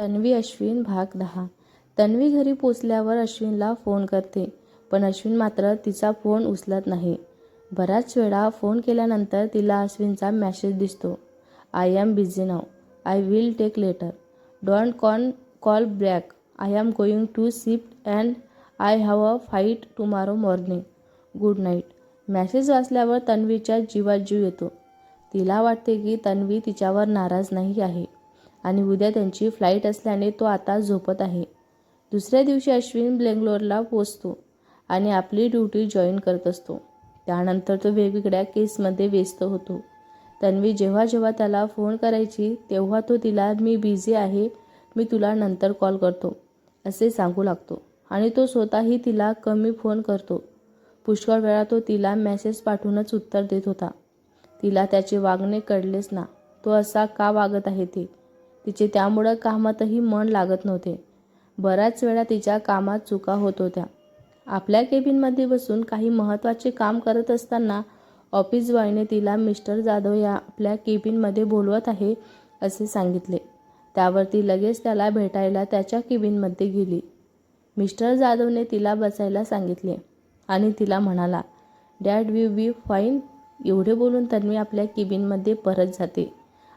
तन्वी अश्विन भाग दहा. तन्वी घरी पोचल्यावर अश्विनला फोन करते पण अश्विन मात्र तिचा फोन उचलत नाही. बराच वेळा फोन केल्यानंतर तिला अश्विनचा मॅसेज दिसतो I am busy now I will take later don't con call back I am going to shift and I have a fight tomorrow morning good night message वाचल्यावर तन्वीच्या जीवात जीव येतो. तिला वाटते की तन्वी तिच्यावर नाराज नाही आहे. आणि उद्या त्यांची फ्लाईट असल्याने तो आता झोपत आहे. दुसऱ्या दिवशी अश्विन बेंगलोरला पोचतो आणि आपली ड्युटी जॉईन करत असतो. त्यानंतर तो वेगवेगळ्या केसमध्ये व्यस्त होतो. तन्वी जेव्हा जेव्हा त्याला फोन करायची तेव्हा तो तिला मी बिझी आहे मी तुला नंतर कॉल करतो असे सांगू लागतो. आणि तो स्वतःही तिला कमी फोन करतो. पुष्कळ वेळा तो तिला मेसेज पाठवूनच उत्तर देत होता. तिला त्याचे वागणे कळलेच ना. तो असा का वागत आहे ते? तिचे त्यामुळं कामातही मन लागत नव्हते. बऱ्याच वेळा तिच्या कामात चुका होत होत्या. आपल्या केबिनमध्ये बसून काही महत्त्वाचे काम करत असताना ऑफिस बॉयने तिला मिस्टर जाधव या आपल्या केबिनमध्ये बोलवत आहे असे सांगितले. त्यावर ती लगेच त्याला भेटायला त्याच्या केबिनमध्ये गेली. मिस्टर जाधवने तिला बसायला सांगितले आणि तिला म्हणाला डॅड वी बी फाईन एवढे बोलून तन्वी आपल्या केबिनमध्ये परत जाते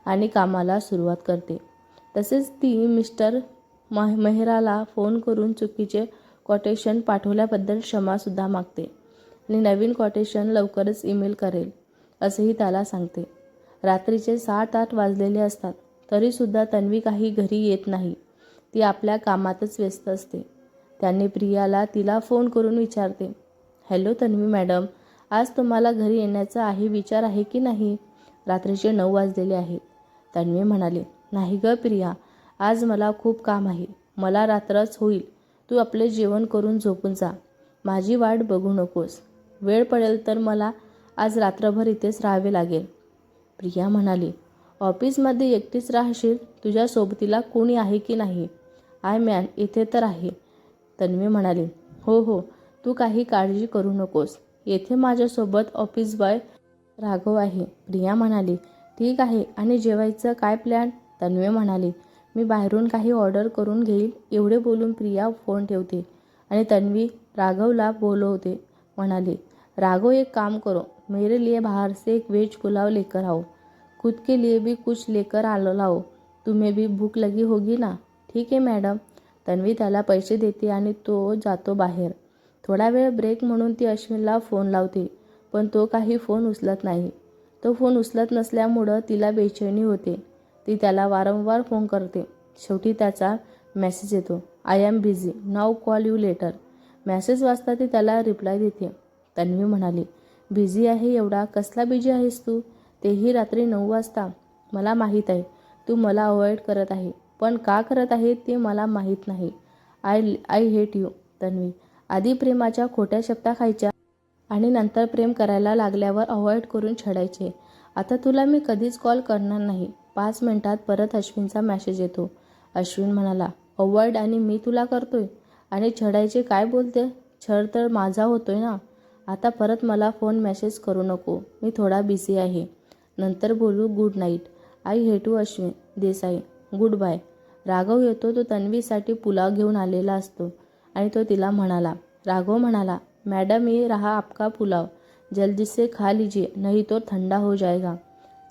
आणि कामाला सुरुवात करते. तसेच ती मिस्टर मा मेहराला फोन करून चुकीचे कॉटेशन पाठवल्याबद्दल क्षमासुद्धा मागते आणि नवीन कॉटेशन लवकरच ईमेल करेल असेही त्याला सांगते. रात्रीचे सात आठ वाजलेले असतात तरीसुद्धा तन्वी काही घरी येत नाही. ती आपल्या कामातच व्यस्त असते. त्यांनी प्रियाला तिला फोन करून विचारते हॅलो तन्वी मॅडम आज तुम्हाला घरी येण्याचा आहे विचार आहे की नाही? रात्रीचे नऊ वाजलेले आहेत तन्वी म्हणाले नाही ग प्रिया आज मला खूप काम आहे. मला रात्रच होईल. तू आपले जेवण करून झोपून जा. माझी वाट बघू नकोस. वेळ पडेल तर मला आज रात्रभर इथेच राहावे लागेल. प्रिया म्हणाली ऑफिसमध्ये एकटीच राहशील? तुझ्या सोबतीला कोणी आहे की नाही? आय मॅन इथे तर आहे. तन्वी म्हणाली हो हो तू काही काळजी करू नकोस. येथे माझ्यासोबत ऑफिस बॉय राघव आहे. प्रिया म्हणाली ठीक आहे. आणि जेवायचं काय प्लॅन? तन्वी म्हणाली मी बाहेरून काही ऑर्डर करून घेईल एवढे बोलून प्रिया फोन ठेवते आणि तन्वी राघवला बोलवते म्हणाली राघव एक काम करो मेरे लिए बाहर से एक वेज पुलाव लेकर आओ. खुद के लिए भी कुछ लेकर आलो लाओ. तुम्हें भी भूक लगी होगी ना? ठीक आहे मॅडम. तन्वी त्याला पैसे देते आणि तो जातो बाहेर. थोडा वेळ ब्रेक म्हणून ती अश्विनला फोन लावते पण तो काही फोन उचलत नाही. तो फोन उचलत नसल्यामुळं तिला बेचैनी होते. ती त्याला वारंवार फोन करते. शेवटी त्याचा मेसेज येतो. I am busy now call you later message वाचता ती त्याला रिप्लाय देते. तन्वी म्हणाली बिझी आहे एवढा? कसला बिझी आहेस तू? तेही रात्री नऊ वाजता. मला माहीत आहे. तू मला अवॉइड करत आहे. पण का करत आहे ते मला माहीत नाही. I I hate you Tanvi आधी प्रेमाच्या खोट्या शब्दा खायच्या आणि नंतर प्रेम करायला लागल्यावर अवॉइड करून छडायचे. आता तुला मी कधीच कॉल करणार नाही. पाच मिनिटात परत अश्विनचा मॅसेज येतो. अश्विन म्हणाला अवॉइड आणि मी तुला करतोय. आणि छडायचे काय बोलते? छड तर माझा होतोय ना? आता परत मला फोन मेसेज करू नको. मी थोडा बिझी आहे. नंतर बोलू good night I hate you Ashwin. Desai. Goodbye Raghav येतो तो तन्वीसाठी पुलाव घेऊन आलेला असतो. आणि तो तिला म्हणाला राघव म्हणाला मॅडम ये रहा आपका पुलाव. जल्दी से खा लीजिए नहीं तो ठंडा हो जाएगा.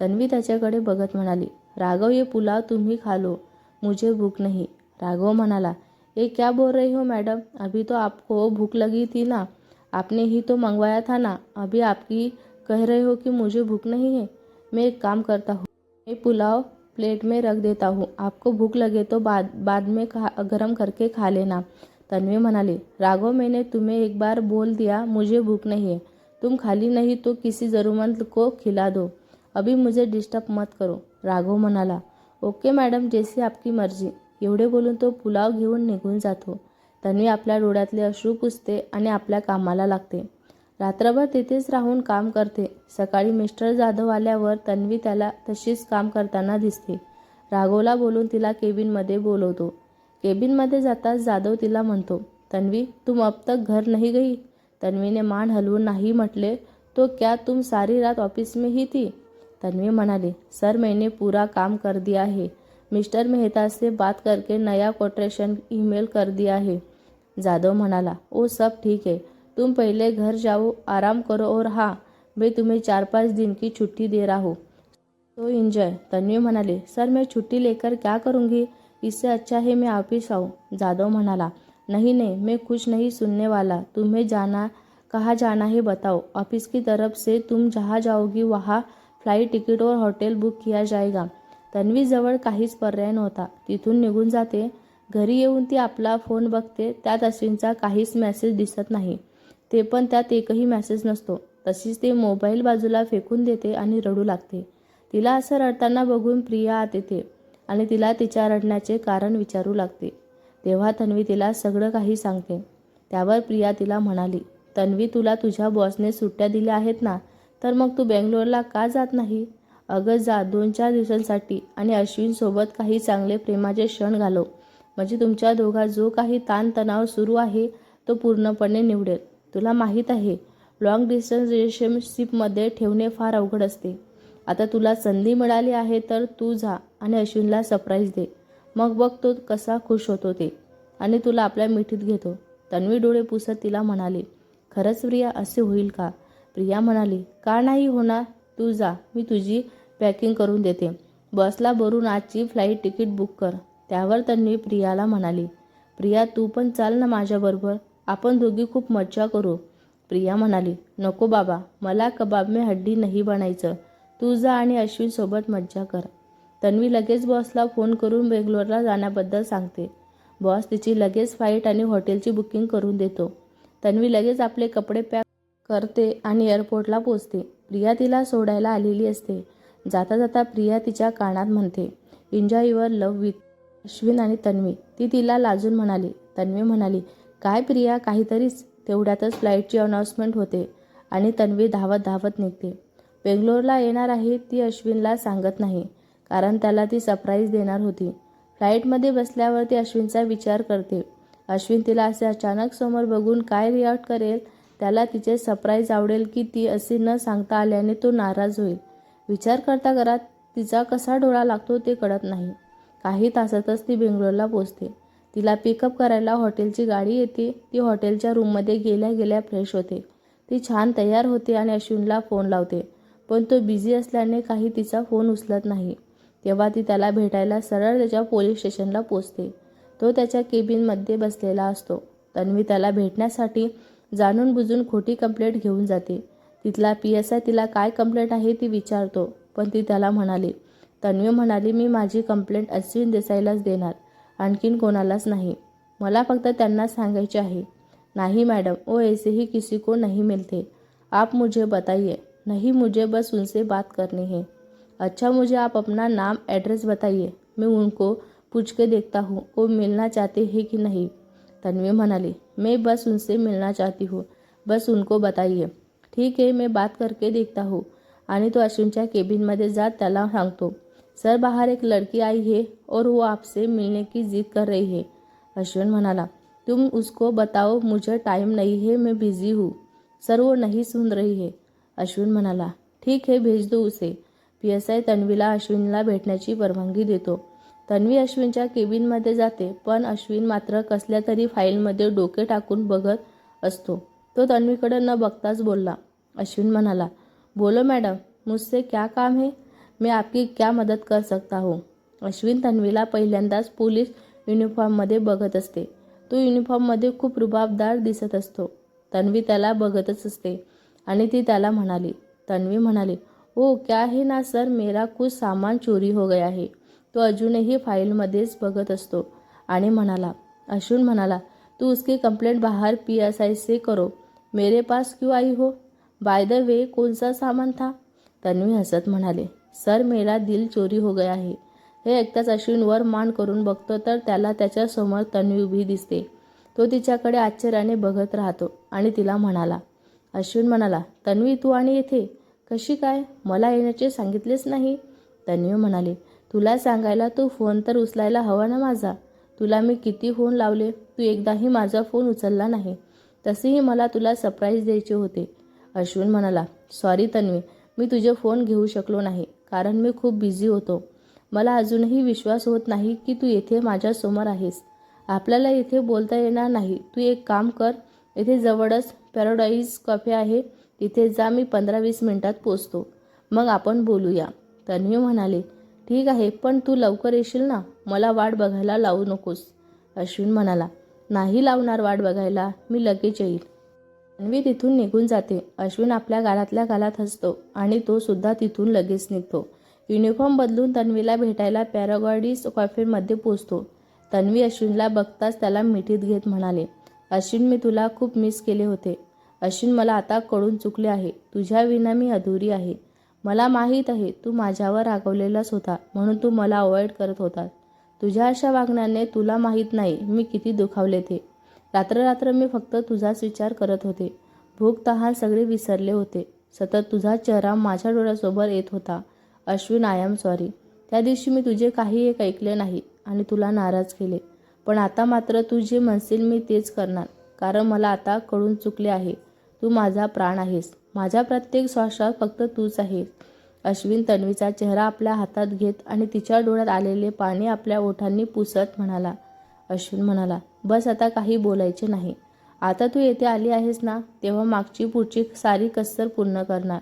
तन्वी त्याच्याकडे बघत म्हणाली, राघव, ये पुलाव तुम्ही खा लो, मुझे भूख नहीं. राघव म्हणाला, ये क्या बोल रही हो मैडम? अभी तो आपको भूख लगी थी ना? आपने ही तो मंगवाया था ना? अभी आपकी कह रहे हो कि मुझे भूख नहीं है? मैं एक काम करता हूँ, मैं पुलाव प्लेट में रख देता हूँ। आपको भूख लगे तो बाद बाद में गरम करके खा लेना। तन्वी म्हणाली, राघव, मैंने तुम्हें एक बार बोल दिया, मुझे भूख नहीं है। तुम खाली नहीं तो किसी ज़रूरतमंद को खिला दो। अभी मुझे डिस्टर्ब मत करो राघव म्हणाला. ओके मॅडम जैसी आपकी मर्जी. एवढे बोलून तो पुलाव घेऊन निघून जातो. तन्वी आपल्या डोळ्यातले अश्रू पुसते आणि आपल्या कामाला लागते. रात्रभर तिथेच राहून काम करते. सकाळी मिस्टर जाधव आल्यावर तन्वी त्याला तशीच काम करताना दिसते. राघवला बोलून तिला केबिनमध्ये बोलवतो. केबिनमध्ये जाताच जाधव तिला म्हणतो तन्वी तुम अब तक घर नहीं गई? तन्वीने मान हलवून नाही म्हटले तो क्या तुम सारी रात ऑफिस में ही थी? तन्वी म्हणाली, सर, मैंने पूरा काम कर दिया है. मिस्टर मेहता से बात करके नया कोटेशन ईमेल कर दिया है. जादव म्हणाला, ओ, सब ठीक है. तुम पहले घर जाओ, आराम करो और हाँ मैं तुम्हें चार पाँच दिन की छुट्टी दे रहा हूँ. तो इंजॉय, तन्वी म्हणाले, सर, मैं छुट्टी लेकर क्या करूँगी? इससे अच्छा है मैं ऑफ़िस आऊँ जादव म्हणाला, नहीं नहीं, मैं कुछ नहीं सुनने वाला. तुम्हें जाना, कहाँ जाना है बताओ. ऑफ़िस की तरफ़ से तुम जहाँ जाओगी, वहाँ फ्लाईट तिकीट और हॉटेल बुक किया जाएगा। तन्वीजवळ काहीच पर्याय नव्हता. तिथून निघून जाते. घरी येऊन ती आपला फोन बघते. त्यात अश्विनचा काहीच मेसेज दिसत नाही. ते पण त्यात एकही मेसेज नसतो. तशीच ते मोबाईल बाजूला फेकून देते आणि रडू लागते. तिला असं रडताना बघून प्रिया आत येते आणि तिला तिच्या रडण्याचे कारण विचारू लागते. तेव्हा तन्वी तिला सगळं काही सांगते. त्यावर प्रिया तिला म्हणाली तन्वी तुला तुझ्या बॉसने सुट्ट्या दिल्या आहेत ना? तर मग तू बेंगलोरला का जात नाही? अगं जा दोन चार दिवसांसाठी. आणि अश्विनसोबत काही चांगले प्रेमाचे क्षण घालव. म्हणजे तुमच्या दोघा जो काही ताणतणाव सुरू आहे तो पूर्णपणे निवडेल. तुला माहीत आहे लॉंग डिस्टन्स रिलेशनशिपमध्ये ठेवणे फार अवघड असते. आता तुला संधी मिळाली आहे तर तू जा आणि अश्विनला सरप्राईज दे. मग बघ तो कसा खुश होतो ते. आणि तुला आपल्या मिठीत घेतो. तन्वी डोळे पुसत तिला म्हणाले खरंच प्रिया असे होईल का? प्रिया म्हणाली का नाही होणार? तू जा मी तुझी पॅकिंग करून देते. बसला भरून आजची फ्लाईट तिकीट बुक कर. त्यावर तन्वी प्रियाला म्हणाली प्रिया तू पण चाल ना माझ्याबरोबर. आपण दोघी खूप मज्जा करू. प्रिया म्हणाली नको बाबा मला कबाब में हड्डी नाही बनायचं. तू जा आणि अश्विनसोबत मज्जा कर. तन्वी लगेच बॉसला फोन करून बेंगलोरला जाण्याबद्दल सांगते. बॉस तिची लगेच फ्लाईट आणि हॉटेलची बुकिंग करून देतो. तन्वी लगेच आपले कपडे पॅक करते आणि एअरपोर्टला पोचते. प्रिया तिला सोडायला आलेली असते. जाता जाता प्रिया तिच्या कानात म्हणते enjoy your love with Ashwin आणि तन्वी. ती तिला लाजून म्हणाली तन्वी म्हणाली काय प्रिया काहीतरीच. तेवढ्यातच फ्लाईटची अनाऊन्समेंट होते आणि तन्वी धावत धावत निघते. बेंगलोरला येणार आहे ती अश्विनला सांगत नाही कारण त्याला ती सरप्राईज देणार होती. फ्लाईटमध्ये बसल्यावर ती अश्विनचा विचार करते. अश्विन तिला असे अचानक समोर बघून काय रिॲक्ट करेल त्याला तिचे सरप्राईज आवडेल की ती असे न सांगता आल्याने तो नाराज होईल. विचार करता करत तिचा कसा डोळा लागतो ते कळत नाही. काही तासातच ती बेंगलोरला पोचते तिला पिकअप करायला हॉटेलची गाडी येते. ती हॉटेलच्या रूममध्ये गेल्या गेल्या फ्रेश होते. ती छान तयार होते आणि अश्विनला फोन लावते. पण तो बिझी असल्याने काही तिचा फोन उचलत नाही. तेव्हा ती त्याला भेटायला सरळ त्याच्या पोलीस स्टेशनला पोचते. तो त्याच्या केबिनमध्ये बसलेला असतो. तन्वी त्याला भेटण्यासाठी जाणून बुजून खोटी कंप्लेंट घेऊन जाते. तिथला पी एस आय तिला काय कंप्लेंट आहे ती विचारतो पण ती त्याला म्हणाली तन्वी म्हणाली मी माझी कंप्लेंट अश्विन देसाईलाच देणार आणखीन कोणालाच नाही. मला फक्त त्यांना सांगायचे आहे. नाही मैडम ओ ऐसे ही किसी को नहीं मिलते. आप मुझे बताइए. नहीं मुझे बस उनसे बात करनी है. अच्छा मुझे आप अपना नाम एड्रेस बताइए. मैं उनको पूछ के देखता हूँ वो मिलना चाहते हैं कि नहीं. तन्वी म्हणाली मैं बस उनसे मिलना चाहती हूँ। बस उनको बताइए। ठीक है, मैं बात करके देखता हूँ। आणि तो अश्विनच्या केबिनमध्ये जात त्याला सांगतो सर, बाहर एक लड़की आई है और वो आपसे मिलने की जिद कर रही है। अश्विन म्हणाला तुम उसको बताओ, मुझे टाइम नहीं है, मैं बिज़ी हूँ। सर, वो नहीं सुन रही है। अश्विन म्हणाला ठीक है, भेज दो उसे। पी एस आय तन्वीला अश्विनला भेटण्याची परवानगी देतो। तन्वी अश्विनच्या केबिनमध्ये जाते पण अश्विन मात्र कसल्या तरी फाईलमध्ये डोके टाकून बघत असतो. तो तन्वीकडे न बघताच बोलला. अश्विन म्हणाला बोलो मॅडम मुझसे क्या काम है? मैं आपकी क्या मदत कर सकता हूँ? अश्विन तन्वीला पहिल्यांदाच पोलीस युनिफॉर्ममध्ये बघत असते. तो युनिफॉर्ममध्ये खूप रुबाबदार दिसत असतो. तन्वी त्याला बघतच असते आणि ती त्याला म्हणाली. तन्वी म्हणाली ओ क्या है ना सर मेरा कुछ सामान चोरी हो गया है. तो अजूनही फाईलमध्येच बघत असतो. आणि म्हणाला अश्विन म्हणाला तू उसकी कंप्लेंट बाहर पी एस आई से करो. मेरे पास क्यों आई हो? बाय द वे कौन सा सामान था? तन्वी हसत म्हणाले सर मेरा दिल चोरी हो गया आहे हे ऐकताच अश्विन वर मान करून बघतो तर त्याला त्याच्यासमोर तन्वी उभी दिसते. तो तिच्याकडे आश्चर्याने बघत राहतो आणि तिला म्हणाला अश्विन म्हणाला तन्वी तू आणि येथे कशी काय? मला येण्याचे सांगितलेच नाही. तन्वी म्हणाली तुला सांगायला तू फोन तर उचलायला हवा ना माझा. तुला मी किती फोन लावले तू एकदाही माझा फोन उचलला नाही. तसेही मला तुला सरप्राईज द्यायचे होते. अश्विन म्हणाला सॉरी तन्वी मी तुझे फोन घेऊ शकलो नाही कारण मी खूप बिझी होतो. मला अजूनही विश्वास होत नाही की तू येथे माझ्यासमोर आहेस. आपल्याला येथे बोलता येणार नाही. तू एक काम कर येथे जवळच पॅराडाईज कॅफे आहे. तिथे जा मी पंधरा वीस मिनिटात पोचतो. मग आपण बोलूया. तन्वी म्हणाले ठीक आहे पण तू लवकर येशील ना? मला वाट बघायला लावू नकोस. अश्विन म्हणाला. नाही लावणार वाट बघायला मी लगेच येईल. तन्वी तिथून निघून जाते. अश्विन आपल्या गालातल्या गालात हसतो आणि तो सुद्धा तिथून लगेच निघतो. युनिफॉर्म बदलून तन्वीला भेटायला पॅरागॉडीज कॉफेमध्ये पोचतो तन्वी अश्विनला बघताच त्याला मिठीत घेत म्हणाले अश्विन मी तुला खूप मिस केले होते. अश्विन मला आता कळून चुकले आहे. तुझ्या विना मी अधुरी आहे. मला माहीत आहे तू माझ्यावर रागवलेलाच होता म्हणून तू मला अवॉइड करत होता तुझ्या अशा वागण्याने तुला माहीत नाही मी किती दुखावले ते रात्र रात्र मी फक्त तुझाच विचार करत होते. भूक तहान सगळे विसरले होते. सतत तुझा चेहरा माझ्या डोळ्यासोबत येत होता. अश्विन आय एम सॉरी त्या दिवशी मी तुझे काही एक ऐकले नाही आणि तुला नाराज केले. पण आता मात्र तू जे म्हणशील मी तेच करणार कारण मला आता कळून चुकले आहे. तू माझा प्राण आहेस. माझ्या प्रत्येक श्वासात फक्त तूच आहेस अश्विन तन्वीचा चेहरा आपल्या हातात घेत आणि तिच्या डोळ्यात आलेले पाणी आपल्या ओठांनी पुसत म्हणाला. अश्विन म्हणाला बस आता काही बोलायचे नाही. आता तू येथे आली आहेस ना तेव्हा मागची पुढची सारी कसर पूर्ण करणार.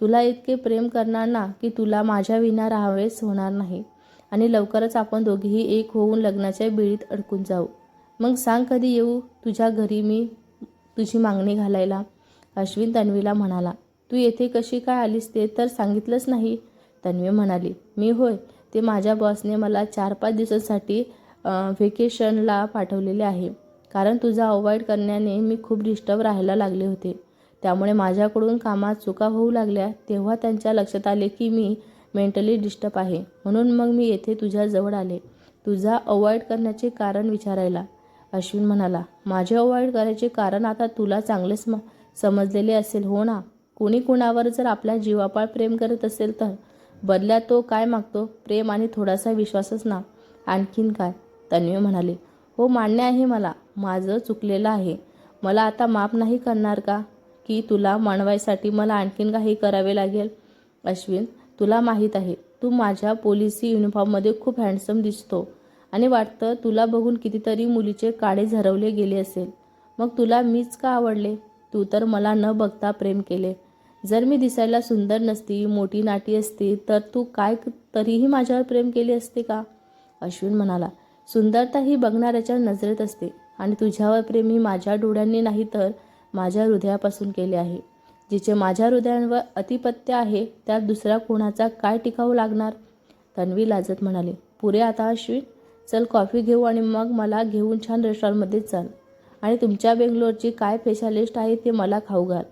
तुला इतके प्रेम करणार ना की तुला माझ्या विना राहावेच होणार नाही. आणि लवकरच आपण दोघेही एक होऊन लग्नाच्या बिळीत अडकून जाऊ. मग सांग कधी येऊ? तुझ्या घरी मी तुझी मागणी घालायला. अश्विन तन्वीला म्हणाला तू येथे कशी काय आलीस ते तर सांगितलंच नाही. तन्वी म्हणाली मी होय ते माझ्या बॉसने मला चार पाच दिवसांसाठी व्हेकेशनला पाठवलेले आहे. कारण तुझा अवॉइड करण्याने मी खूप डिस्टर्ब राहायला लागले होते. त्यामुळे माझ्याकडून कामात चुका होऊ लागल्या तेव्हा त्यांच्या लक्षात आले की मी मेंटली डिस्टर्ब आहे. म्हणून मग मी येथे तुझ्याजवळ आले. तुझा अवॉइड करण्याचे कारण विचारायला. अश्विन म्हणाला माझे अवॉइड करायचे कारण आता तुला चांगलेच म समजलेले असेल हो ना? कुणी कुणावर जर आपल्या जीवापाळ प्रेम करत असेल तर? बदल्यात तो काय मागतो? प्रेम आणि थोडासा विश्वासच ना? आणखीन काय? तन्वी म्हणाले हो मान्य आहे मला. माझं चुकलेलं आहे. मला आता माफ नाही करणार का? की तुला मानवायसाठी मला आणखीन काही करावे लागेल? अश्विन तुला माहीत आहे. तू माझ्या पोलिसी युनिफॉर्ममध्ये खूप हँडसम दिसतो आणि वाटतं तुला बघून कितीतरी मुलीचे काळे झरवले गेले असेल. मग तुला मीच का आवडले? तू तर मला न बघता प्रेम केले. जर मी दिसायला सुंदर नसती मोठी नाटी असती तर तू काय तरीही माझ्यावर प्रेम केले असते का? अश्विन म्हणाला सुंदरता ही बघणाऱ्याच्या नजरेत असते आणि तुझ्यावर प्रेम ही माझ्या डोळ्यांनी नाही तर माझ्या हृदयापासून केले आहे. जिचे माझ्या हृदयांवर अतिपत्य आहे त्यात दुसऱ्या कोणाचा काय टिकाऊ लागणार? तन्वी लाजत म्हणाले पुरे आता अश्विन? चल कॉफी घेऊ आणि मग मला घेऊन छान रेस्टॉरंटमध्ये चल. आणि तुमच्या बेंगलोरची काय स्पेशालिस्ट आहे ते मला खाऊ घाल.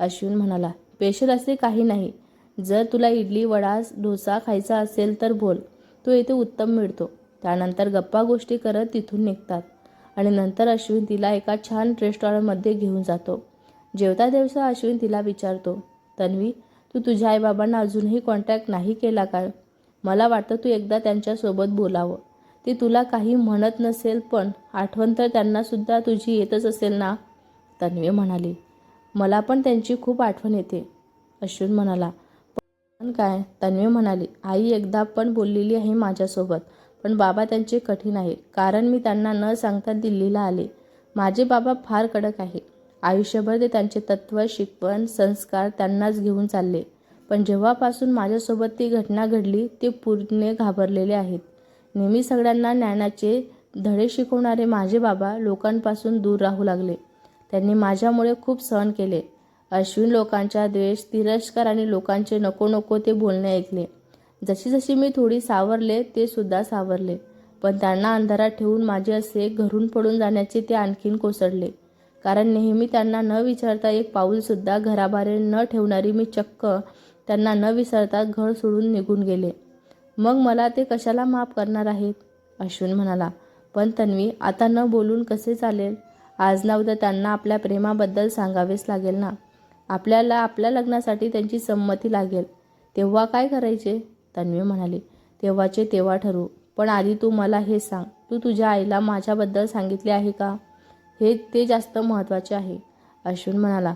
अश्विन म्हणाला स्पेशल असे काही नाही. जर तुला इडली वडा डोसा खायचा असेल तर बोल. तो इथे उत्तम मिळतो. त्यानंतर गप्पा गोष्टी करत तिथून निघतात. आणि नंतर अश्विन तिला एका छान रेस्टॉरंटमध्ये घेऊन जातो. जेवता दिवसा अश्विन तिला विचारतो तन्वी तू तुझ्या आईबाबांना अजूनही कॉन्टॅक्ट नाही केला काय? मला वाटतं तू एकदा त्यांच्यासोबत बोलावं. ते तुला काही म्हणत नसेल पण आठवण तर त्यांनासुद्धा तुझी येतच असेल ना? तन्वी म्हणाली. मला पण त्यांची खूप आठवण येते अश्विन म्हणाला. पण काय? तन्वी म्हणाली. आई एकदा पण बोललेली आहे माझ्यासोबत पण बाबा त्यांचे कठीण आहे कारण मी त्यांना न सांगता दिल्लीला आले. माझे बाबा फार कडक आहे. आयुष्यभर ते त्यांचे तत्त्व शिकवण संस्कार त्यांनाच घेऊन चालले. पण जेव्हापासून माझ्यासोबत ती घटना घडली ते पूर्ण घाबरलेले आहेत. नेहमी सगळ्यांना ज्ञानाचे धडे शिकवणारे माझे बाबा लोकांपासून दूर राहू लागले. त्यांनी माझ्यामुळे खूप सहन केले. अश्विन लोकांचा द्वेष तिरस्कार आणि लोकांचे नको नको ते बोलणे ऐकले. जशी जशी मी थोडी सावरले ते सुद्धा सावरले. पण त्यांना अंधारात ठेवून माझे असे घरून पडून जाण्याचे ते आणखीन कोसळले. कारण नेहमी त्यांना न विचारता एक पाऊलसुद्धा घराबाहेर न ठेवणारी मी चक्क त्यांना न विसरता घर सोडून निघून गेले. मग मला ते कशाला माफ करणार आहेत? अश्विन म्हणाला. पण तन्वी आता न बोलून कसे चालेल? आज ना उद्या त्यांना आपल्या प्रेमाबद्दल सांगावेच लागेल ना? आपल्याला आपल्या लग्नासाठी त्यांची संमती लागेल. तेव्हा काय करायचे? तन्वी म्हणाली. तेव्हाचे तेव्हा ठरू पण आधी तू मला हे सांग. तू तुझ्या आईला माझ्याबद्दल सांगितले आहे का? हे ते जास्त महत्त्वाचे आहे. अश्विन म्हणाला.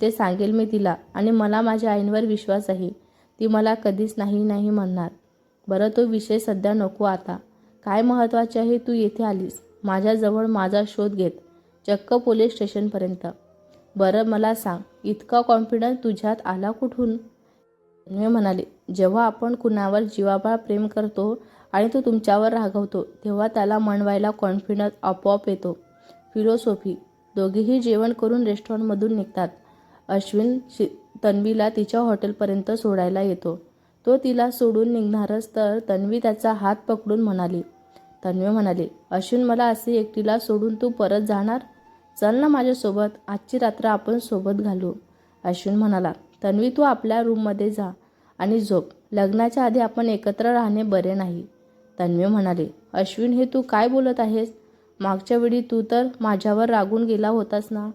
ते सांगेल मी तिला. आणि मला माझ्या आईंवर विश्वास आहे ती मला कधीच नाही नाही म्हणणार. बरं तो विषय सध्या नको आता. काय महत्त्वाचे आहे तू येथे आलीस? माझ्याजवळ माझा शोध घेत. चक्क पोलीस स्टेशनपर्यंत. बरं मला सांग इतका कॉन्फिडन्स तुझ्यात आला कुठून? मी म्हणाले. जेव्हा आपण कुणावर जीवाबाळ प्रेम करतो आणि तो तुमच्यावर रागवतो तेव्हा त्याला मनवायला कॉन्फिडन्स आपोआप येतो. फिलॉसॉफी. दोघेही जेवण करून रेस्टॉरंटमधून निघतात. अश्विन शि तन्वीला तिच्या हॉटेलपर्यंत सोडायला येतो. तो तिला सोडून निघणारच तर तन्वी त्याचा हात पकडून म्हणाली तन्वी म्हणाली अश्विन मला असे एकटीला सोडून तू परत जाणार? चल ना माझ्यासोबत आजची रात्र आपण सोबत घालू. अश्विन म्हणाला तन्वी तू आपल्या रूममध्ये जा आणि झोप. लग्नाच्या आधी आपण एकत्र राहणे बरे नाही. तन्वी म्हणाली अश्विन हे तू काय बोलत आहेस? मागच्या वेळी तू तर माझ्यावर रागून गेला होतास ना?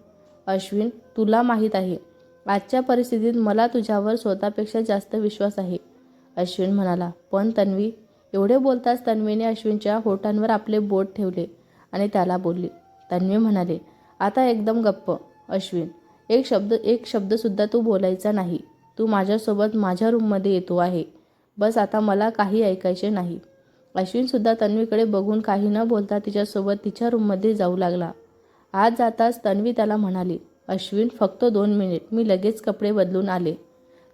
अश्विन तुला माहीत आहे आजच्या परिस्थितीत मला तुझ्यावर स्वतःपेक्षा जास्त विश्वास आहे. अश्विन म्हणाला पण तन्वी एवढे बोलताच तन्वीने अश्विनच्या होठांवर आपले बोट ठेवले आणि त्याला बोलली. तन्वी म्हणाले आता एकदम गप्प अश्विन. एक शब्द एक शब्दसुद्धा तू बोलायचा नाही. तू माझ्यासोबत माझ्या रूममध्ये येतो आहे. बस आता मला काही ऐकायचे नाही. अश्विनसुद्धा तन्वीकडे बघून काही न बोलता तिच्यासोबत तिच्या रूममध्ये जाऊ लागला. आज जाताच तन्वी त्याला म्हणाली अश्विन फक्त दोन मिनिट. मी लगेच कपडे बदलून आले.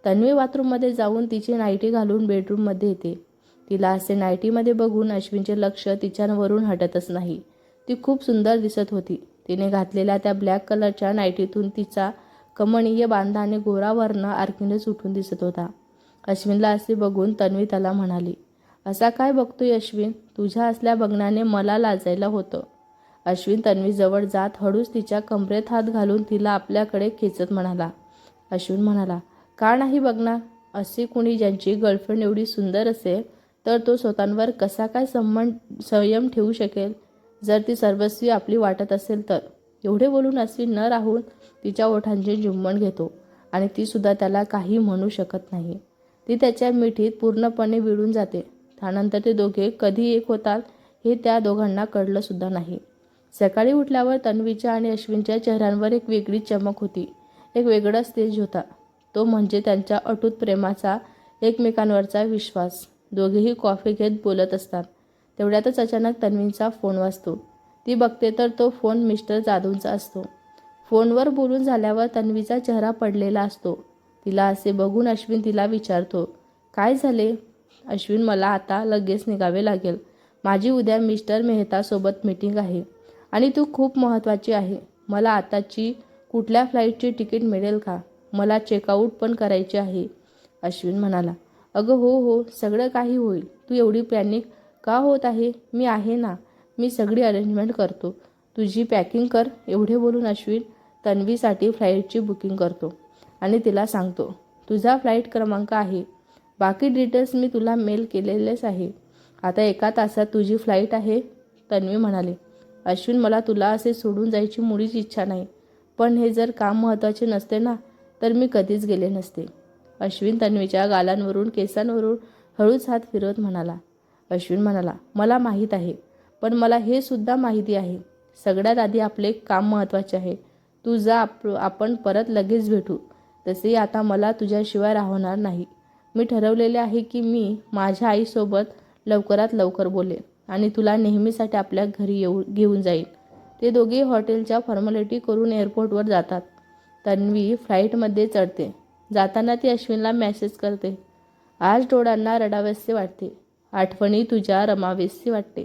तन्वी बाथरूममध्ये जाऊन तिची नाईटी घालून बेडरूममध्ये येते. तिला असे नाईटीमध्ये बघून अश्विनचे लक्ष तिच्यावरून हटतच नाही. ती खूप सुंदर दिसत होती. तिने घातलेल्या त्या ब्लॅक कलरच्या नाईटीतून तिचा कमणीय बांधा आणि गोरा वर्ण आरखीनेच उठून दिसत होता. अश्विनला असे बघून तन्वी त्याला म्हणाली असा काय बघतोय अश्विन? तुझ्या असल्या बघण्याने मला लाजायला होतं. अश्विन तन्वीजवळ जात हळूच तिच्या कमरेत हात घालून तिला आपल्याकडे खेचत म्हणाला. अश्विन म्हणाला का नाही बघणार? असे कुणी ज्यांची गर्लफ्रेंड एवढी सुंदर असेल तर तो स्वतःवर कसा काय संबंध संयम ठेवू शकेल? जर ती सर्वस्वी आपली वाटत असेल तर. एवढे बोलून अश्विन न राहून तिच्या ओठांचे जुंबण घेतो आणि तीसुद्धा त्याला काही म्हणू शकत नाही. ती त्याच्या मिठीत पूर्णपणे विळून जाते. त्यानंतर ते दोघे कधी एक होतात हे त्या दोघांना कळलं सुद्धा नाही. सकाळी उठल्यावर तन्वीच्या आणि अश्विनच्या चेहऱ्यांवर एक वेगळी चमक होती. एक वेगळाच तेज होता. तो म्हणजे त्यांच्या अटूट प्रेमाचा एकमेकांवरचा विश्वास. दोघेही कॉफी घेत बोलत असतात. तेवढ्यातच अचानक तन्वींचा फोन वाजतो. ती बघते तर तो फोन मिस्टर जाधवचा असतो. फोनवर बोलून झाल्यावर तन्वीचा चेहरा पडलेला असतो. तिला असे बघून अश्विन तिला विचारतो काय झाले? अश्विन मला आता लगेच निघावे लागेल. माझी उद्या मिस्टर मेहतासोबत मीटिंग आहे आणि तू खूप महत्त्वाची आहे. मला आताची कुठल्या फ्लाईटची तिकीट मिळेल का? मला चेकआउट पण करायचे आहे. अश्विन म्हणाला अगं हो हो सगळं काही होईल. तू एवढी पॅनिक का होत आहे? मी आहे ना. मी सगळी अरेंजमेंट करतो. तुझी पॅकिंग कर. एवढे बोलून अश्विन तन्वीसाठी फ्लाईटची बुकिंग करतो आणि तिला सांगतो तुझा फ्लाईट क्रमांक आहे. बाकी डिटेल्स मी तुला मेल केलेलेच आहे. आता एका तासात तुझी फ्लाईट आहे. तन्वी म्हणाले अश्विन मला तुला असे सोडून जायची मुळीच इच्छा नाही. पण हे जर काम महत्त्वाचे नसते ना तर मी कधीच गेले नसते. अश्विन तन्वीच्या गालांवरून केसांवरून हळूच हात फिरवत म्हणाला. अश्विन म्हणाला मला माहीत आहे पण मला हे सुद्धा माहिती आहे. सगळ्यात आधी आपले काम महत्त्वाचे आहे. तू जा आप आपण परत लगेच भेटू. तसे आता मला तुझ्याशिवाय राहणार नाही. मी ठरवलेले आहे की मी माझ्या आईसोबत लवकरात लवकर बोलेन आणि तुला नेहमीसाठी आपल्या घरी येऊ घेऊन जाईन. ते दोघे हॉटेलच्या फॉर्मॅलिटी करून एअरपोर्टवर जातात. तन्वी फ्लाईटमध्ये चढते. जाताना ती अश्विनला मेसेज करते. आज डोळ्यांना रडावेसे वाटते. आठवणी तुझ्या रमावेसे वाटते.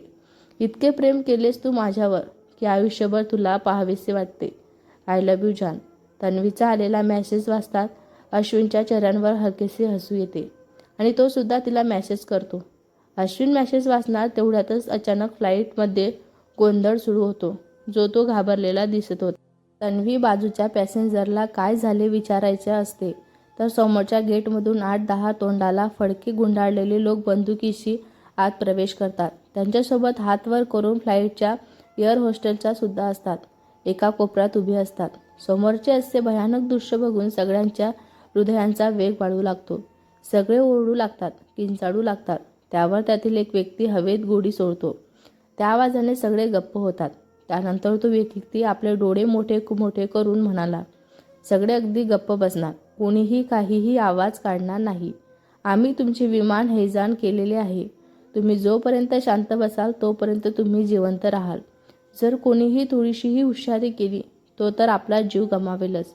इतके प्रेम केलेस तू माझ्यावर की आयुष्यभर तुला पाहावेसे वाटते. आय लव्ह यू जान तन्वीचा आलेला मेसेज वाचतात अश्विनच्या चेहऱ्यांवर हलकेसे हसू येते आणि तो सुद्धा तिला मॅसेज करतो. अश्विन मॅसेज वाचणार तेवढ्यातच अचानक फ्लाईटमध्ये गोंधळ सुरू होतो. जो तो घाबरलेला दिसत होता. तन्वी बाजूच्या पॅसेंजरला काय झाले विचारायचे असते. तर समोरच्या गेटमधून आठ दहा तोंडाला फडके गुंडाळलेले लोक बंदुकीशी आत प्रवेश करतात. त्यांच्यासोबत हात वर करून फ्लाईटच्या एअर होस्टेलच्या सुद्धा असतात. एका कोपऱ्यात उभे असतात. समोरचे असे भयानक दृश्य बघून सगळ्यांच्या हृदयांचा वेग वाढू लागतो. सगळे ओरडू लागतात किंचाळू लागतात. त्यावर त्यातील एक व्यक्ती हवेत गोडी सोडतो. त्या आवाजाने सगळे गप्प होतात. त्यानंतर तो व्यक्ती आपले डोळे मोठे मोठे करून म्हणाला सगळे अगदी गप्प बसणार. कोणीही काहीही आवाज काढणार नाही. आम्ही तुमचे विमान हैजान केलेले आहे. तुम्ही जोपर्यंत शांत बसाल तोपर्यंत तुम्ही जिवंत राहाल. जर कोणीही थोडीशीही हुशारी केली तो तर आपला जीव गमावेलच.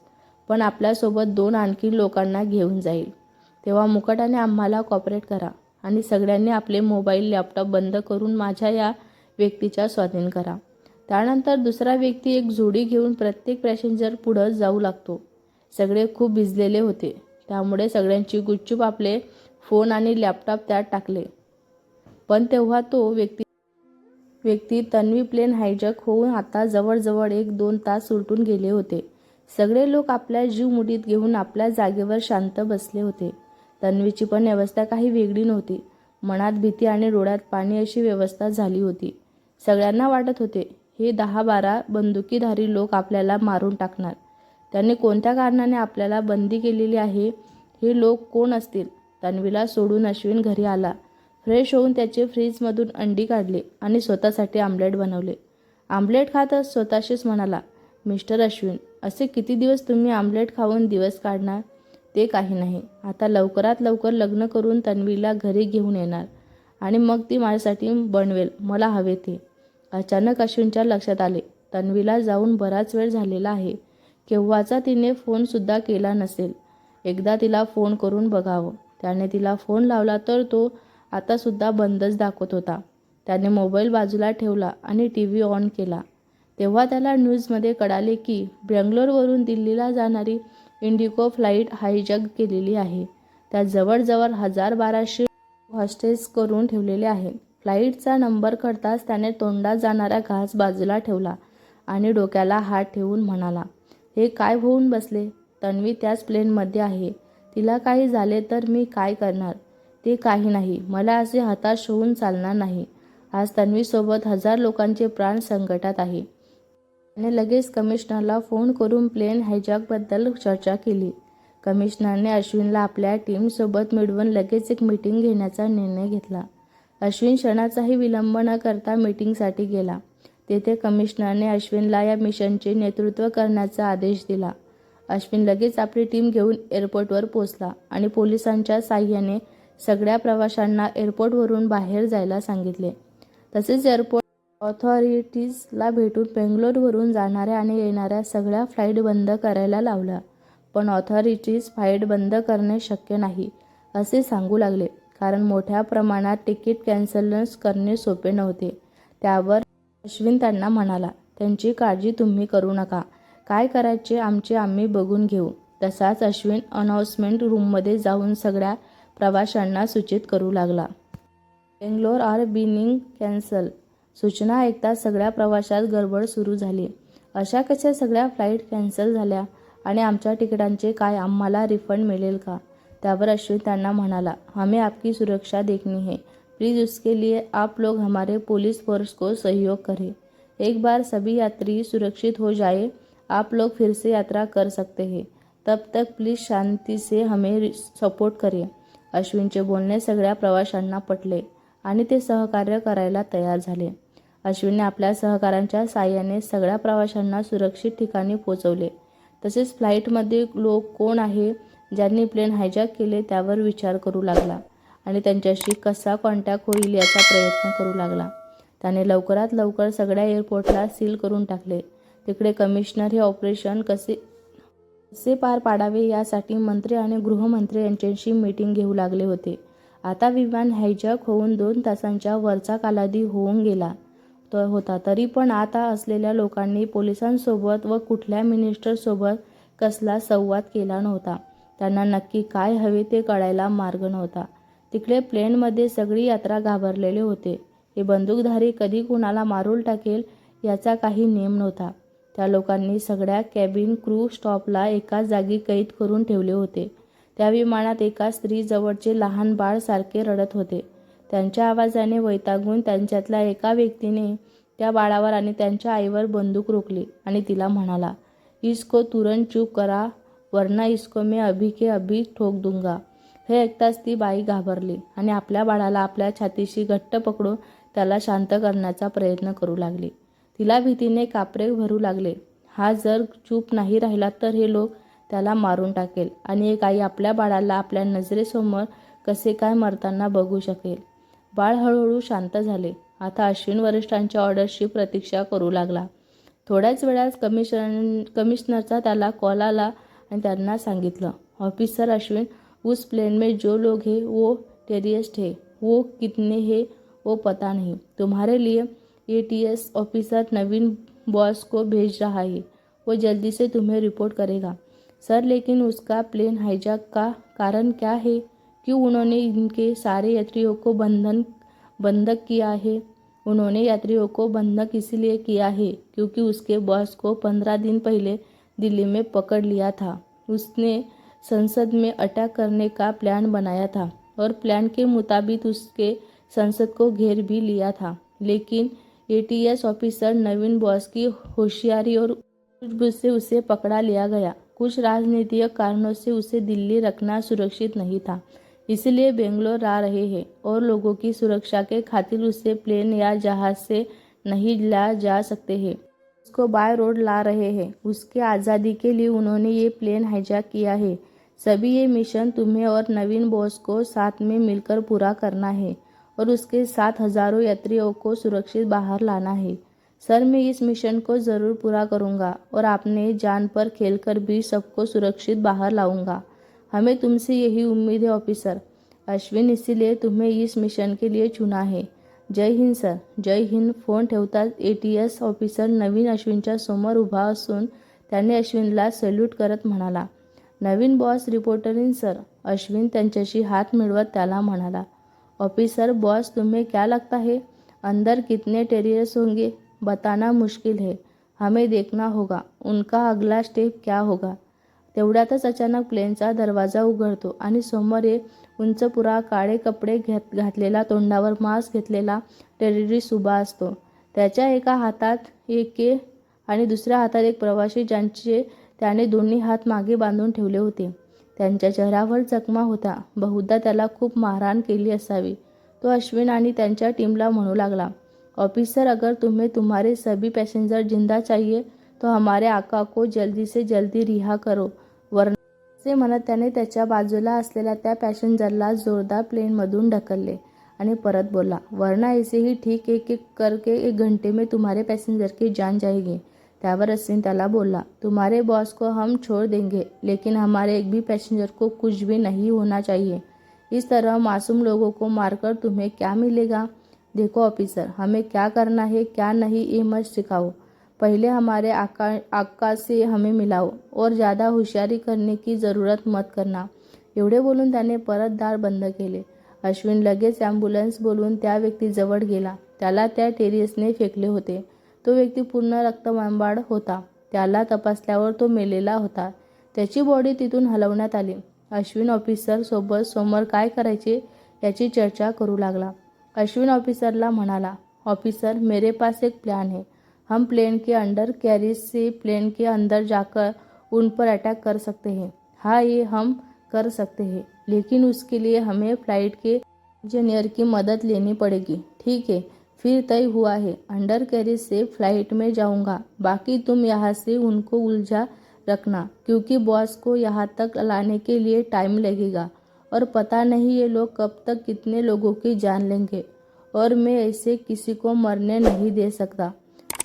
पण आपल्यासोबत दोन आणखी लोकांना घेऊन जाईल. तेव्हा मुकटाने आम्हाला कॉपरेट करा आणि सगळ्यांनी आपले मोबाईल लॅपटॉप बंद करून माझ्या या व्यक्तीच्या स्वाधीन करा. त्यानंतर दुसरा व्यक्ती एक जोडी घेऊन प्रत्येक पॅसेंजर पुढं जाऊ लागतो. सगळे खूप भिजलेले होते. त्यामुळे सगळ्यांची गुपचूप आपले फोन आणि लॅपटॉप त्यात टाकले. पण तेव्हा तो व्यक्ती व्यक्ती तन्वी प्लेन हायजॅक होऊन आता जवळजवळ एक दोन तास उलटून गेले होते. सगळे लोक आपल्या जीव मुठीत घेऊन आपल्या जागेवर शांत बसले होते. तन्वीची पण व्यवस्था काही वेगळी नव्हती. मनात भीती आणि डोळ्यात पाणी अशी व्यवस्था झाली होती. सगळ्यांना वाटत होते हे दहा बारा बंदुकीधारी लोक आपल्याला मारून टाकणार. त्यांनी कोणत्या कारणाने आपल्याला बंदी केलेली आहे? हे लोक कोण असतील? तन्वीला सोडून अश्विन घरी आला. फ्रेश होऊन त्याचे फ्रीजमधून अंडी काढली आणि स्वतःसाठी आमलेट बनवले. आमलेट खातच स्वतःशीच म्हणाला मिस्टर अश्विन असे किती दिवस तुम्ही आमलेट खाऊन दिवस काढणार? ते काही नाही. आता लवकरात लवकर लग्न करून तन्वीला घरी घेऊन येणार आणि मग ती माझ्यासाठी बनवेल. मला हवे ते. अचानक अश्विनच्या लक्षात आले. तन्वीला जाऊन बराच वेळ झालेला आहे. केव्हाचा तिने फोनसुद्धा केला नसेल. एकदा तिला फोन करून बघावं. त्याने तिला फोन लावला तर तो आतासुद्धा बंदच दाखवत होता. त्याने मोबाईल बाजूला ठेवला आणि टी व्ही ऑन केला. तेव्हा त्याला न्यूजमध्ये कळाले की बेंगलोरवरून दिल्लीला जाणारी इंडिगो फ्लाईट हायजॅक केलेली आहे. त्या जवळजवळ हजार बाराशे हॉस्टेस करून ठेवलेले आहेत. फ्लाईटचा नंबर कळताच त्याने तोंडात जाणारा घास बाजूला ठेवला आणि डोक्याला हात ठेवून म्हणाला हे काय होऊन बसले? तन्वी त्याच प्लेनमध्ये आहे. तिला काही झाले तर मी काय करणार? ते काही नाही. मला असे हताश होऊन चालणार नाही. आज तन्वीसोबत हजार लोकांचे प्राण संकटात आहे. त्याने लगेच कमिशनरला फोन करून प्लेन हायजॅकबद्दल चर्चा केली. कमिशनरने अश्विनला आपल्या टीमसोबत मिळवून लगेच एक मीटिंग घेण्याचा निर्णय घेतला. अश्विन क्षणाचाही विलंब न करता मीटिंगसाठी गेला. तेथे कमिशनरने अश्विनला या मिशनचे नेतृत्व करण्याचा आदेश दिला. अश्विन लगेच आपली टीम घेऊन एअरपोर्टवर पोचला आणि पोलिसांच्या साह्याने सगळ्या प्रवाशांना एअरपोर्टवरून बाहेर जायला सांगितले. तसेच एअरपोर्ट ऑथॉरिटीजला भेटून बेंगलोरवरून जाणाऱ्या आणि येणाऱ्या सगळ्या फ्लाईट बंद करायला लावल्या. पण ऑथॉरिटीज फ्लाईट बंद करणे शक्य नाही असे सांगू लागले. कारण मोठ्या प्रमाणात तिकीट कॅन्सलन्स करणे सोपे नव्हते. त्यावर अश्विन त्यांना म्हणाला त्यांची काळजी तुम्ही करू नका. काय करायचे आमचे आम्ही बघून घेऊ. तसाच अश्विन अनाऊन्समेंट रूममध्ये जाऊन सगळ्या प्रवाशांना सूचित करू लागला. बेंगलोर आर बिनिंग कॅन्सल. सूचना ऐकता सगळ्या प्रवाशात गडबड सुरू झाली. अशा कशा सगळ्या फ्लाईट कॅन्सल झाल्या? आणि आमच्या तिकिटांचे काय? आम्हाला रिफंड मिळेल का? त्यावर अश्विन त्यांना म्हणाला हमें आपकी सुरक्षा देखनी है। प्लीज़ उसके लिए आप लोग हमारे पुलिस फोर्स को सहयोग करें। एक बार सभी यात्री सुरक्षित हो जाए आप लोग फिर से यात्रा कर सकते हैं। तब तक प्लीज़ शांति से हमें सपोर्ट करें। अश्विनचे बोलणे सगळ्या प्रवाशांना पटले आणि ते सहकार्य करायला तयार झाले. अश्विनने आपल्या सहकाऱ्यांच्या साह्याने सगळ्या प्रवाशांना सुरक्षित ठिकाणी पोहोचवले. तसेच फ्लाईटमध्ये लोक कोण आहे ज्यांनी प्लेन हायजॅक केले त्यावर विचार करू लागला आणि त्यांच्याशी कसा कॉन्टॅक्ट होईल याचा प्रयत्न करू लागला. त्याने लवकरात लवकर सगळ्या एअरपोर्टला सील करून टाकले. तिकडे कमिशनर हे ऑपरेशन कसे कसे पार पाडावे यासाठी मंत्री आणि गृहमंत्री यांच्याशी मीटिंग घेऊ लागले होते. आता विमान हायजॅक होऊन दोन तासांच्या वरचा कालावधी होऊन गेला तर होता. तरी पण आता असलेल्या लोकांनी पोलिसांसोबत व कुठल्या मिनिस्टरसोबत कसला संवाद केला नव्हता. त्यांना नक्की काय हवे ते कळायला मार्ग नव्हता. तिकडे प्लेनमध्ये सगळी यात्रा घाबरलेले होते. हे बंदूकधारी कधी कुणाला मारून टाकेल याचा काही नेम नव्हता. त्या लोकांनी सगळ्या कॅबिन क्रू स्टॉपला एकाच जागी कैद करून ठेवले होते. त्या विमानात एका स्त्रीजवळचे लहान बाळ सारखे रडत होते. त्यांच्या आवाजाने वैतागून त्यांच्यातल्या एका व्यक्तीने त्या बाळावर आणि त्यांच्या आईवर बंदूक रोखली आणि तिला म्हणाला इसको तुरंत चूप करा वरना इसको मी अभी के अभी ठोक दूंगा. हे ऐकताच ती बाई घाबरली आणि आपल्या बाळाला आपल्या छातीशी घट्ट पकडून त्याला शांत करण्याचा प्रयत्न करू लागली. तिला भीतीने कापरे भरू लागले. हा जर चूप नाही राहिला तर हे लोक त्याला मारून टाकेल आणि एक आई आपल्या बाळाला आपल्या नजरेसमोर कसे काय मरताना बघू शकेल. बाळ हळूहळू शांत झाले. आता अश्विन वरिष्ठांच्या ऑर्डरची प्रतीक्षा करू लागला. थोड्याच वेळात कमिशन कमिशनरचा त्याला कॉल आला. आणि त्यांना सांगितलं. ऑफिसर अश्विन, उस प्लेन में जो लोग हैं, वो टेररिस्ट है. वो कितने हैं, वो पता नहीं. तुम्हारे लिए एटीएस ऑफिसर नवीन बॉस को भेज रहा है. वो जल्दी से तुम्हें रिपोर्ट करेगा. सर, लेकिन उसका प्लेन हाईजैक का कारण क्या है? क्यों उन्होंने इनके सारे यात्रियों को बंधन, बंधक किया है? उन्होंने यात्रियों को बंधक इसलिए किया है क्योंकि उसके बॉस को पंद्रह दिन पहले दिल्ली में पकड़ लिया था। उसने संसद में अटैक करने का प्लान बनाया था और प्लान के मुताबिक उसके संसद को घेर भी लिया था। लेकिन एटीएस ऑफिसर नवीन बॉस की होशियारी और से उसे पकड़ा लिया गया। कुछ राजनीतिक कारणों से उसे दिल्ली रखना सुरक्षित नहीं था, इसलिए बेंगलोर आ रहे हैं और लोगों की सुरक्षा के खातिर उसे प्लेन या जहाज़ से नहीं ला जा सकते हैं। उसको बाय रोड ला रहे हैं। उसके आज़ादी के लिए उन्होंने ये प्लेन हाईजैक किया है। सभी ये मिशन तुम्हें और नवीन बॉस को साथ में मिलकर पूरा करना है और उसके साथ हज़ारों यात्रियों को सुरक्षित बाहर लाना है। सर, मैं इस मिशन को ज़रूर पूरा करूँगा और आपने जान पर खेलकर भी सबको सुरक्षित बाहर लाऊँगा। हमें तुमसे यही उम्मीद है, ऑफिसर। अश्विन, इसीलिए तुम्हें इस मिशन के लिए चुना है। जय हिंद सर. जय हिंद. फोन ठेवताच A T S officer Naveen अश्विनच्या समोर उभा असून त्याने अश्विनला सल्यूट करत म्हणाला Naveen boss reporter in sir. Ashwin त्यांच्याशी हात मिळवत त्याला म्हणाला ऑफिसर बॉस तुम्हें क्या लगता है? अंदर कितने टेरियर्स होंगे? बताना मुश्किल है. हमें देखना होगा. उनका अगला स्टेप क्या होगा? तेवढ्यातच अचानक प्लेनचा दरवाजा उघडतो आणि समोर एक उंच पुरा काळे कपडे घेत घातलेला तोंडावर मास्क घेतलेला टेररिस्ट उभा असतो. त्याच्या एका हातात एक आणि दुसऱ्या हातात एक प्रवासी ज्यांचे त्याने दोन्ही हात मागे बांधून ठेवले होते. त्यांच्या चेहऱ्यावर चकमा होता. बहुधा त्याला खूप मारहाण केली असावी. तो अश्विन आणि त्यांच्या टीमला म्हणू लागला ऑफिसर अगर तुम्हें तुम्हारे सभी पैसेंजर जिंदा चाहिए तो हमारे आका को जल्दी से जल्दी रिहा करो. असे म्हणत त्याने त्याच्या बाजूला असलेल्या त्या पॅसेंजरला जोरदार प्लेनमधून ढकलले आणि परत बोला वरना ऐसे ही ठीक एक एक करके एक घंटे में तुम्हारे पैसेंजर की जान जाएगी? त्यावर अश्विन त्याला बोला तुम्हारे बॉस को हम छोड़ देंगे, लेकिन हमारे एक भी पैसेंजर को कुछ भी नहीं होना चाहिए। इस तरह मासूम लोगों को मारकर तुम्हें क्या मिलेगा? देखो, ऑफिसर, हमें क्या करना है, क्या नहीं, ये मत सिखाओ। पहले हमारे आका आका से हमें मिलाओ और ज़्यादा होशियारी करने की ज़रूरत मत करना। एवढे बोलून त्याने परत दार बंद केले. अश्विन लगेच ॲम्ब्युलन्स बोलून त्या व्यक्तीजवळ गेला. त्याला त्या टेरियसने फेकले होते. तो व्यक्ती पूर्ण रक्तमांबाड होता. त्याला तपासल्यावर तो मेलेला होता. त्याची बॉडी तिथून हलवण्यात आली. अश्विन ऑफिसर सोबत समोर काय करायचे याची चर्चा करू लागला. अश्विन ऑफिसरला म्हणाला ऑफिसर मेरे पास एक प्लॅन है हम प्लेन के अंडर कैरिज से प्लेन के अंदर जाकर उन पर अटैक कर सकते हैं। हाँ ये हम कर सकते हैं, लेकिन उसके लिए हमें फ़्लाइट के इंजीनियर की मदद लेनी पड़ेगी। ठीक है, फिर तय हुआ है, अंडर कैरिज से फ़्लाइट में जाऊँगा। बाकी तुम यहाँ से उनको उलझा रखना, क्योंकि बॉस को यहाँ तक लाने के लिए टाइम लगेगा। और पता नहीं ये लोग कब तक कितने लोगों की जान लेंगे, और मैं ऐसे किसी को मरने नहीं दे सकता।